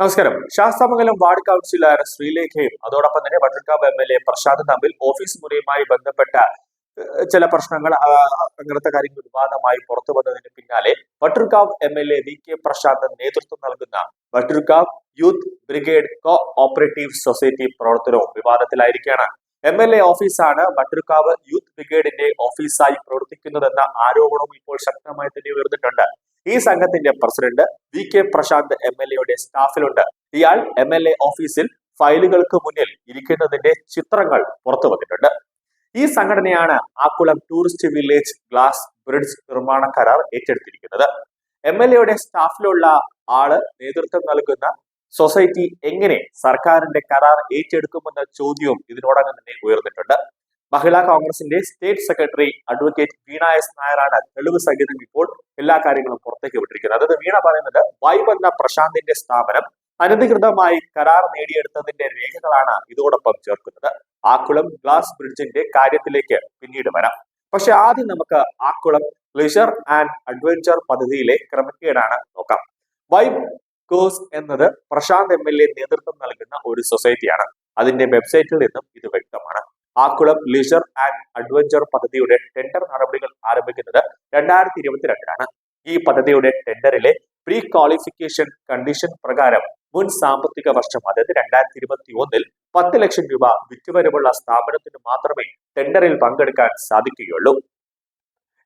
നമസ്കാരം. Sasthamangalam ward councillor ശ്രീലേഖയും അതോടൊപ്പം തന്നെ Vattiyoorkavu M L A Prashanth തമ്മിൽ ഓഫീസ് മുറിയുമായി ബന്ധപ്പെട്ട ചില പ്രശ്നങ്ങൾ അങ്ങനത്തെ കാര്യങ്ങൾ വിവാദമായി പുറത്തു വന്നതിന് പിന്നാലെ Vattiyoorkavu M L A V K Prashanth നേതൃത്വം നൽകുന്ന Vattiyoorkavu youth brigade cooperative society പ്രവർത്തനവും വിവാദത്തിലായിരിക്കുകയാണ്. എം എൽ എ ഓഫീസാണ് വട്ടർക്കാവ് യൂത്ത് ബ്രിഗേഡിന്റെ ഓഫീസായി പ്രവർത്തിക്കുന്നതെന്ന ആരോപണവും ഇപ്പോൾ ശക്തമായി തന്നെ ഉയർന്നിട്ടുണ്ട്. ഈ സംഘത്തിന്റെ president V K Prashanth M L എയുടെ സ്റ്റാഫിലുണ്ട്. ഇയാൾ എം എൽ എ ഓഫീസിൽ ഫയലുകൾക്ക് മുന്നിൽ ഇരിക്കുന്നതിന്റെ ചിത്രങ്ങൾ പുറത്തു വന്നിട്ടുണ്ട്. ഈ സംഘടനയാണ് Akkulam tourist village glass bridge നിർമ്മാണ കരാർ ഏറ്റെടുത്തിരിക്കുന്നത്. എം എൽ എയുടെ സ്റ്റാഫിലുള്ള ആൾ നേതൃത്വം നൽകുന്ന സൊസൈറ്റി എങ്ങനെ സർക്കാരിന്റെ കരാർ ഏറ്റെടുക്കുമെന്ന ചോദ്യവും ഇതിനോടകം തന്നെ ഉയർന്നിട്ടുണ്ട്. മഹിളാ കോൺഗ്രസിന്റെ state secretary advocate Veena S നായരാണ് തെളിവ് സഹിതം ഇപ്പോൾ എല്ലാ കാര്യങ്ങളും പുറത്തേക്ക് വിട്ടിരിക്കുന്നത്. അതായത് വീണ പറയുന്നത് വൈബ് എന്ന പ്രശാന്തിന്റെ സ്ഥാപനം അനധികൃതമായി കരാർ നേടിയെടുത്തതിന്റെ രേഖകളാണ് ഇതോടൊപ്പം ചേർക്കുന്നത്. ആക്കുളം ഗ്ലാസ് ബ്രിഡ്ജിന്റെ കാര്യത്തിലേക്ക് പിന്നീട് വരാം. പക്ഷെ ആദ്യം നമുക്ക് ആക്കുളം ലിഷർ ആൻഡ് അഡ്വഞ്ചർ പദ്ധതിയിലെ ക്രമക്കേടാണ് നോക്കാം. വൈബ് കോസ് എന്നത് പ്രശാന്ത് എം എൽ എ നേതൃത്വം നൽകുന്ന ഒരു സൊസൈറ്റിയാണ്. അതിന്റെ വെബ്സൈറ്റിൽ നിന്നും ഇത് വ്യക്തമാണ്. ആക്കുളം ലീസർ ആൻഡ് അഡ്വഞ്ചർ പദ്ധതിയുടെ ടെൻഡർ നടപടികൾ ആരംഭിക്കുന്നത് രണ്ടായിരത്തി ഇരുപത്തിരണ്ടിലാണ് ഈ പദ്ധതിയുടെ ടെൻഡറിലെ പ്രീ ക്വാളിഫിക്കേഷൻ കണ്ടീഷൻ പ്രകാരം മുൻ സാമ്പത്തിക വർഷം അതായത് രണ്ടായിരത്തി ഇരുപത്തി ഒന്നിൽ പത്ത് ലക്ഷം രൂപ വിറ്റുവരവുള്ള സ്ഥാപനത്തിന് മാത്രമേ ടെൻഡറിൽ പങ്കെടുക്കാൻ സാധിക്കുകയുള്ളൂ.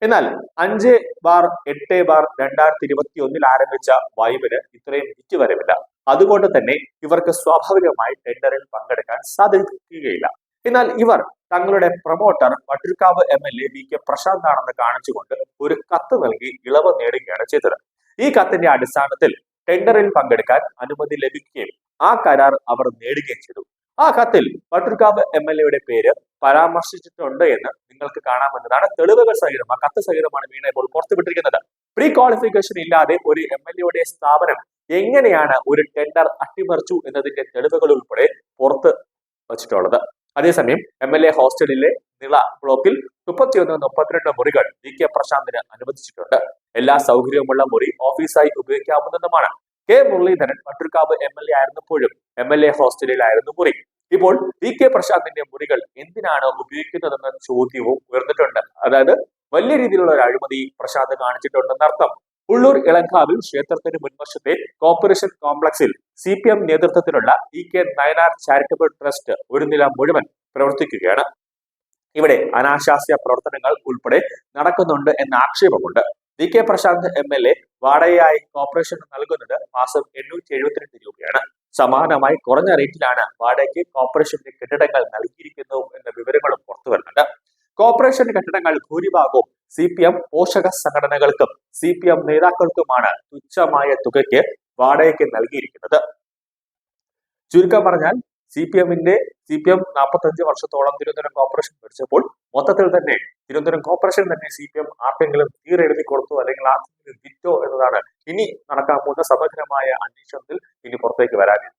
എന്നാൽ അഞ്ച് ബാർ എട്ട് ബാർ രണ്ടായിരത്തി ഇരുപത്തി ഒന്നിൽ ആരംഭിച്ച വൈബിന് ഇത്രയും വിറ്റുവരവില്ല. അതുകൊണ്ട് തന്നെ ഇവർക്ക് സ്വാഭാവികമായി ടെൻഡറിൽ പങ്കെടുക്കാൻ സാധിക്കുകയില്ല. എന്നാൽ ഇവർ തങ്ങളുടെ promoter Vattiyoorkavu M L A V K Prashanth ആണെന്ന് കാണിച്ചുകൊണ്ട് ഒരു കത്ത് നൽകി ഇളവ് നേടുകയാണ് ചെയ്തത്. ഈ കത്തിന്റെ അടിസ്ഥാനത്തിൽ ടെൻഡറിൽ പങ്കെടുക്കാൻ അനുമതി ലഭിക്കുകയും ആ കരാർ അവർ നേടുകയും ചെയ്തു. ആ കത്തിൽ വട്ടിയൂർക്കാവ് എം എൽ എയുടെ പേര് പരാമർശിച്ചിട്ടുണ്ട് എന്ന് നിങ്ങൾക്ക് കാണാമെന്നതാണ് തെളിവുകൾ സഹിതം ആ കത്ത് സഹിതമാണ് വീണ ഇപ്പോൾ പുറത്തുവിട്ടിരിക്കുന്നത്. പ്രീ ക്വാളിഫിക്കേഷൻ ഇല്ലാതെ ഒരു എം എൽ എയുടെ സ്ഥാപനം എങ്ങനെയാണ് ഒരു ടെൻഡർ അട്ടിമറിച്ചു എന്നതിന്റെ തെളിവുകൾ ഉൾപ്പെടെ പുറത്ത് വച്ചിട്ടുള്ളത്? അതേസമയം എം എൽ എ ഹോസ്റ്റലിലെ നിള ബ്ലോക്കിൽ മുപ്പത്തിയൊന്ന് മുപ്പത്തിരണ്ട് മുറികൾ വി കെ പ്രശാന്തിന് അനുവദിച്ചിട്ടുണ്ട്. എല്ലാ സൗകര്യവുമുള്ള മുറി ഓഫീസായി ഉപയോഗിക്കാവുന്നതുമാണ്. K Muraleedharan Vattiyoorkavu M L A ആയിരുന്നപ്പോഴും M L A ഹോസ്റ്റലിലായിരുന്നു മുറി. ഇപ്പോൾ വി കെ പ്രശാന്തിന്റെ മുറികൾ എന്തിനാണ് ഉപയോഗിക്കുന്നതെന്ന ചോദ്യവും ഉയർന്നിട്ടുണ്ട്. അതായത് വലിയ രീതിയിലുള്ള ഒരു അഴിമതി പ്രശാന്ത് കാണിച്ചിട്ടുണ്ടെന്ന് അർത്ഥം ഉള്ളൂർ ഇളങ്കാവിൽ ക്ഷേത്രത്തിന് മുൻവശത്തെ കോർപ്പറേഷൻ കോംപ്ലക്സിൽ സി പി എം നേതൃത്വത്തിലുള്ള E K Nayanar charitable trust ഒരു നില മുഴുവൻ പ്രവർത്തിക്കുകയാണ്. ഇവിടെ അനാശാസ്യ പ്രവർത്തനങ്ങൾ ഉൾപ്പെടെ നടക്കുന്നുണ്ട് എന്ന ആക്ഷേപമുണ്ട്. D K Prashanth M L A വാടകയായി കോർപ്പറേഷന് നൽകുന്നത് മാസം എണ്ണൂറ്റി എഴുപത്തിരണ്ട് രൂപയാണ്. സമാനമായി കുറഞ്ഞ റേറ്റിലാണ് വാടകയ്ക്ക് കോർപ്പറേഷന്റെ കെട്ടിടങ്ങൾ നൽകിയിരിക്കുന്നു എന്ന വിവരങ്ങളും പുറത്തു വരുന്നുണ്ട് കോർപ്പറേഷൻ കെട്ടിടങ്ങൾ ഭൂരിഭാഗവും സി പി എം പോഷക സംഘടനകൾക്കും സി പി എം നേതാക്കൾക്കുമാണ് തുച്ഛമായ തുകയ്ക്ക് വാടകയ്ക്ക് നൽകിയിരിക്കുന്നത്. ചുരുക്കം പറഞ്ഞാൽ സി പി എമ്മിന്റെ സി പി എം നാൽപ്പത്തഞ്ച് വർഷത്തോളം തിരുവനന്തപുരം കോർപ്പറേഷൻ ഭരിച്ചപ്പോൾ മൊത്തത്തിൽ തന്നെ തിരുവനന്തപുരം കോർപ്പറേഷൻ തന്നെ സി പി എം ആർക്കെങ്കിലും തീരെഴുതി കൊടുത്തു അല്ലെങ്കിൽ ആർക്കെങ്കിലും വിറ്റോ എന്നതാണ് ഇനി നടക്കാൻ പോകുന്ന സമഗ്രമായ അന്വേഷണത്തിൽ ഇനി പുറത്തേക്ക് വരാനിരിക്കുന്നത്